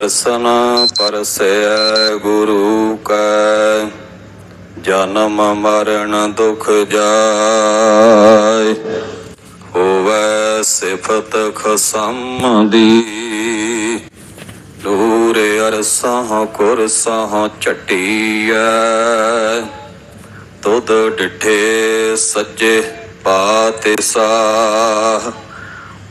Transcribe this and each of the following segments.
ਦਰਸ਼ਨ ਪਰਸੈ ਗੁਰੂ ਕੈ, ਜਨਮ ਮਰਨ ਦੁਖ ਜਾਇ ਹੋਵੇ ਸਿਫਤ ਖਸਮ ਦੀ ਦੂਰ ਅਰਸਾਂ ਕੁਰਸਾਂ ਚਟੀਐ ਤੁਧ ਡਿਠੇ ਸੱਜੇ ਪਾਤੇ ਸਾਹ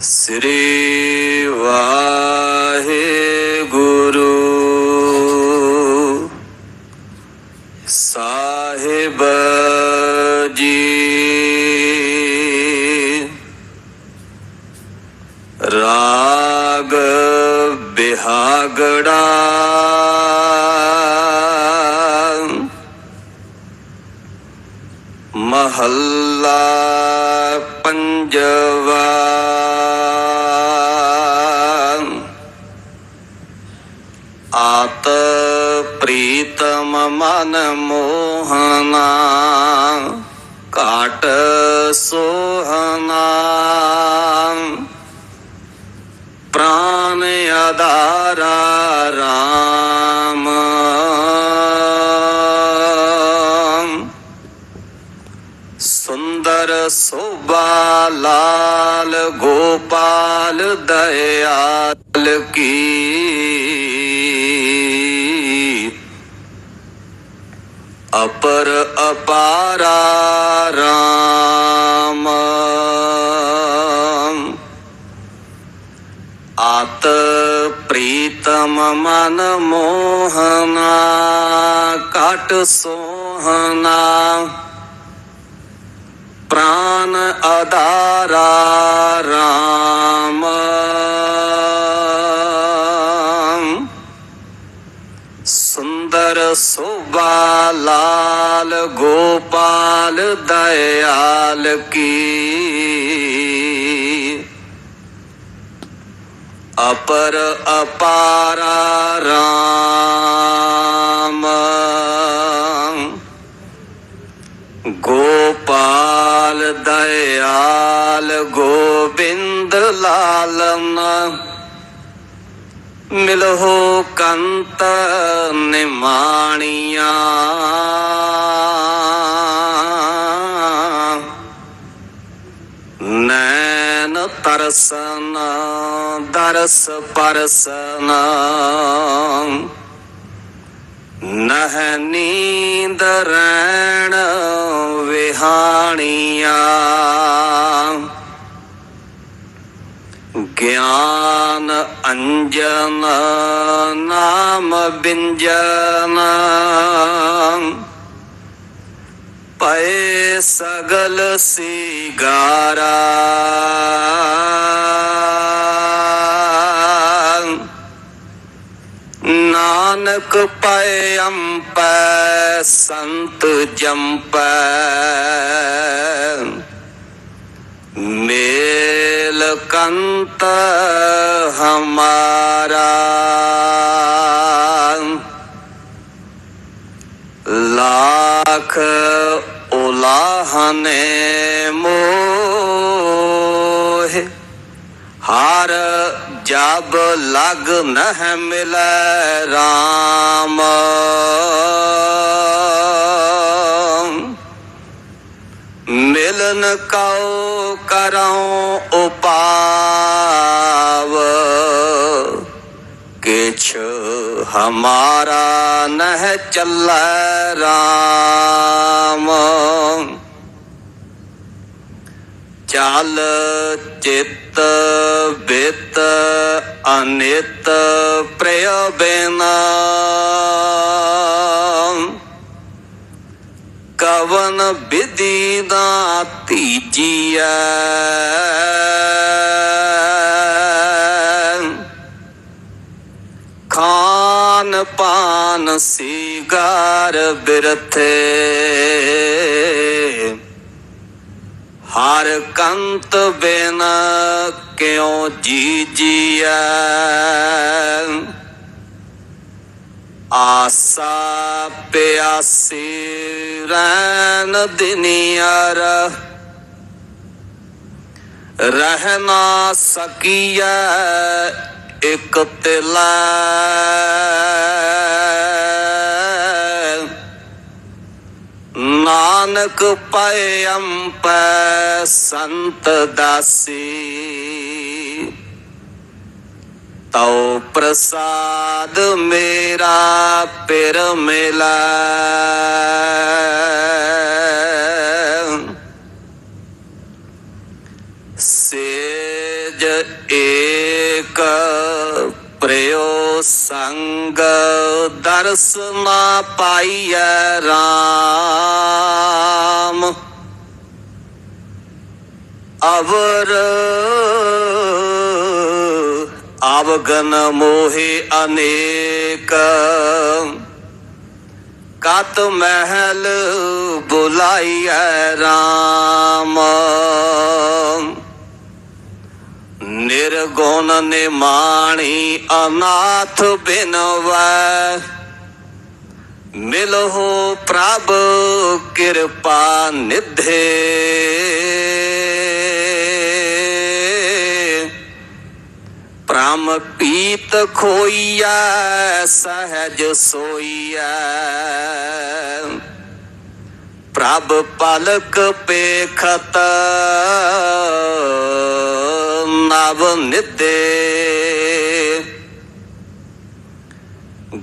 ਸ੍ਰੀ ਵਾਹਿਗੁਰੂ। ਸਾਹਿਬ ਜੀ। ਰਾਗ ਬਿਹਾਗੜਾ। ਮਹੱਲਾ ਪੰਜਵਾ। ਮੋਹਨਾ ਕਾਟ ਸੋਹਨਾ ਪ੍ਰਾਨ ਆਧਾਰਾ ਰਾਮ। ਸੁੰਦਰ ਸੋਭਾ ਲਾਲ ਗੋਪਾਲ ਦਇਆਲ ਕੀ ਅਪਰ ਅਪਾਰਾ ਰਾਮ। ਆਤ ਪ੍ਰੀਤਮ ਮਨ ਮੋਹਨਾ ਕਟ ਸੋਹਨਾ। ਪ੍ਰਾਨ ਆਧਾਰਾ ਰਾਮ। ਸੁੰਦਰ ਸੋਭਾ ਲਾਲ ਗੋਪਾਲ ਦਇਆਲ ਕੀ। ਅਪਰ ਅਪਾਰਾ ਰਾਮ। ਗੋਪਾਲ ਦਇਆਲ ਗੋਬਿੰਦ ਲਾਲਨ ਮਿਲਹੁ ਕੰਤ ਨਿਮਾਣੀਆਂ। ਨੈਣ ਤਰਸਨ ਦਰਸ ਪਰਸਨ। ਨਹ ਨੀਂਦ ਰੈਣ ਵਿਹਾਣੀਆਂ। ਗਿਆਨ ਅੰਜਨ ਨਾਮ ਬਿੰਜਨ ਪਏ ਸਗਲ ਸਿਗਾਰਾ ਨਾਨਕ ਪਏ ਅੰਪੈ ਸੰਤ ਜੰਪੈ ਮੇ ਕੰਤ ਹਮਾਰਾ ਲਾਖ ਉਲਾਹਨੇ ਮੋਹ ਹਰ ਜਬ ਲਗ ਨਹ ਮਿਲੈ RAM ਮਿਲਨ ਕਉ ਕਰਉ ਉਪਾਵ ਕੇ ਕਿਛ ਹਮਾਰਾ ਨਹਿ ਚੱਲੈ RAM ਚਾਲ ਚਿਤ ਬਿਤ ਅਨਿਤ ਪ੍ਰਯ ਬਿਨਾ ਕਵਨ ਵਿਧੀ ਦਾ ਧੀਜੀਐ ਖਾਨ ਪਾਨ ਸਿਗਾਰ ਬਿਰਥੇ। ਹਰ ਕੰਤ ਬਿਨ ਕਿਉ ਜੀਜੀਐ। ਆਸਾ ਪਿਆਸੀ ਰੈਨ ਦਿਨੀਆਰ ਰਹਿ ਨਾ ਸਕੀਐ ਇਕ ਤਿਲਾ। ਨਾਨਕ ਪਏ ਅੰਪੈ ਸੰਤ ਦਾਸੀ। ਤਉ ਪ੍ਰਸਾਦ ਮੇਰਾ ਪਿਰ ਮਿਲੈ। ਸੇਜ ਏਕ ਪ੍ਰਯੋ ਸੰਗ ਦਰਸ ਨਾ ਪਾਈਐ RAM ਅਵਰ ਆਵਗਨ ਮੋਹਿ ਅਨੇਕ। ਕਤ ਮਹਿਲ ਬੁਲਾਈਐ RAM ਨਿਰਗੁਣ ਨਿਮਾਣੀ ਅਨਾਥ ਬਿਨਵੈ। ਮਿਲਹੁ ਪ੍ਰਭ ਕਿਰਪਾ ਨਿਧੇ। ਪ੍ਰਮ ਪੀਤ ਖੋਈਐ, ਸਹਜ ਸੋਈਐ। ਪ੍ਰਭ ਪਲਕ ਪੇਖਤ ਨਵ ਨਿਦੇ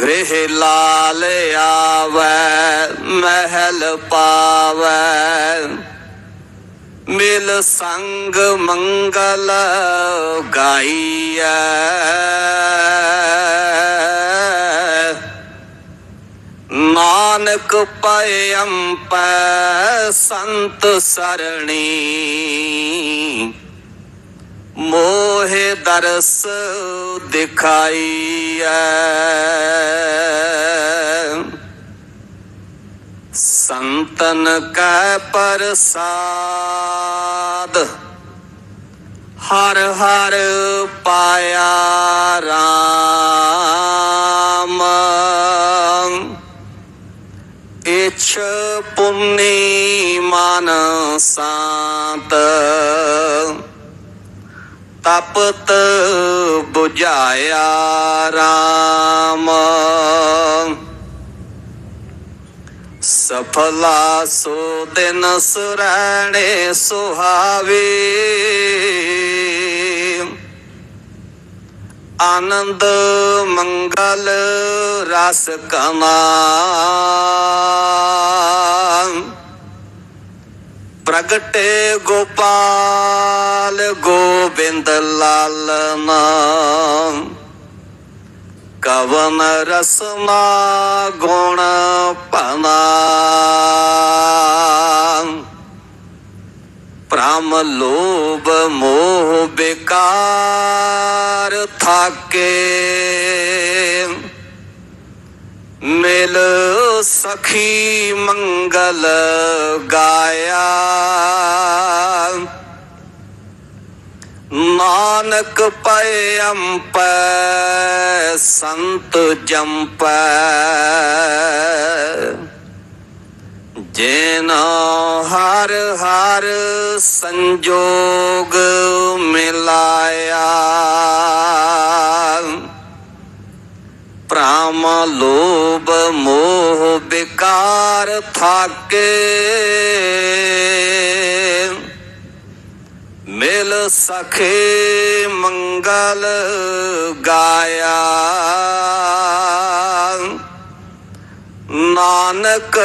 ਗ੍ਰਹਿ ਲਾਲ ਆਵੈ, ਮਹਿਲ ਪਾਵੈ। ਮਿਲ ਸੰਗ ਮੰਗਲ ਗਾਈਐ। ਨਾਨਕ ਪਏ ਅੰਪੈ ਸੰਤ ਸਰਣੀ। ਮੋਹਿ ਦਰਸ ਦਿਖਾਈਐ। ਸੰਤਨ ਕੈ ਪ੍ਰਸਾਦ। ਹਰ ਹਰ ਪਾਇਆ ਰਾਮ। ਇਛ ਪੁੰਨੀ ਮਨ ਸਾਤ। ਤਪਤ 부ਝਾਇਆ RAM ਸਫਲਾ ਸੋ ਦਿਨ ਸੁਰਣੇ ਸੁਹਾਵੇ। ਆਨੰਦ ਮੰਗਲ ਰਸ ਕਮਾ। ਪ੍ਰਗਟੇ ਗੋਪਾਲ ਗੋਬਿੰਦ ਲਾਲ ਲਾਲਨਾ ਕਵਨ ਰਸਨਾ ਗੁਣ ਪਨਾ ਪ੍ਰਮ ਲੋਭ ਮੋਹ ਬਿਕਾਰ ਥਾਕੇ। ਮਿਲ ਸਖੀ ਮੰਗਲ ਗਾਇਆ। ਨਾਨਕ ਪਏ ਅੰਪੈ, ਸੰਤ ਜੰਪੈ। ਜੇਨ ਹਰ ਹਰ ਸੰਜੋਗ ਮਿਲਾਇਆ। ਪ੍ਰਾਮ ਲੋਭ ਮੋਹ ਬਿਕਾਰ ਥਾਕੇ। ਸਖੇ ਮੰਗਲ ਗਾਇਆ। ਨਾਨਕ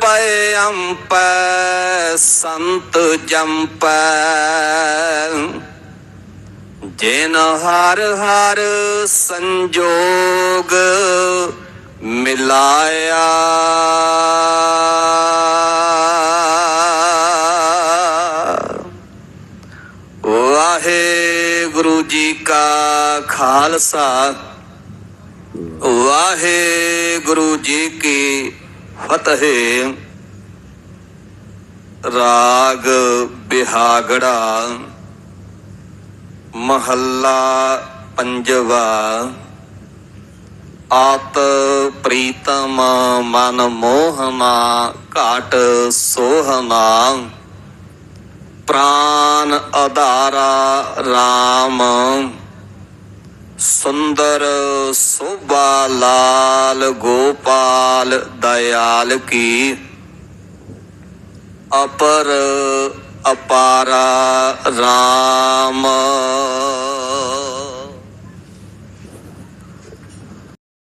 ਪੈ ਅੰਪੈ ਸੰਤ ਜੰਪੈ। ਜਿਨ ਹਰ ਹਰ ਸੰਜੋਗ ਮਿਲਾਇਆ। ਵਾਹਿਗੁਰੂ ਜੀ ਕਾ ਖਾਲਸਾ। ਵਾਹਿਗੁਰੂ ਜੀ ਕੀ ਫਤਿਹ। ਰਾਗ ਬਿਹਾਗੜਾ। ਮਹੱਲਾ ਪੰਜਵਾ। ਆਤ ਪ੍ਰੀਤਮ ਮਨ ਮੋਹਮਾ ਘਾਟ ਸੋਹਨਾ ਪ੍ਰਾਨ ਆਧਾਰਾ RAM ਸੁੰਦਰ ਸੋਭਾ ਲਾਲ ਗੋਪਾਲ ਦਇਆਲ ਕੀ। ਅਪਰ ਅਪਾਰਾ RAM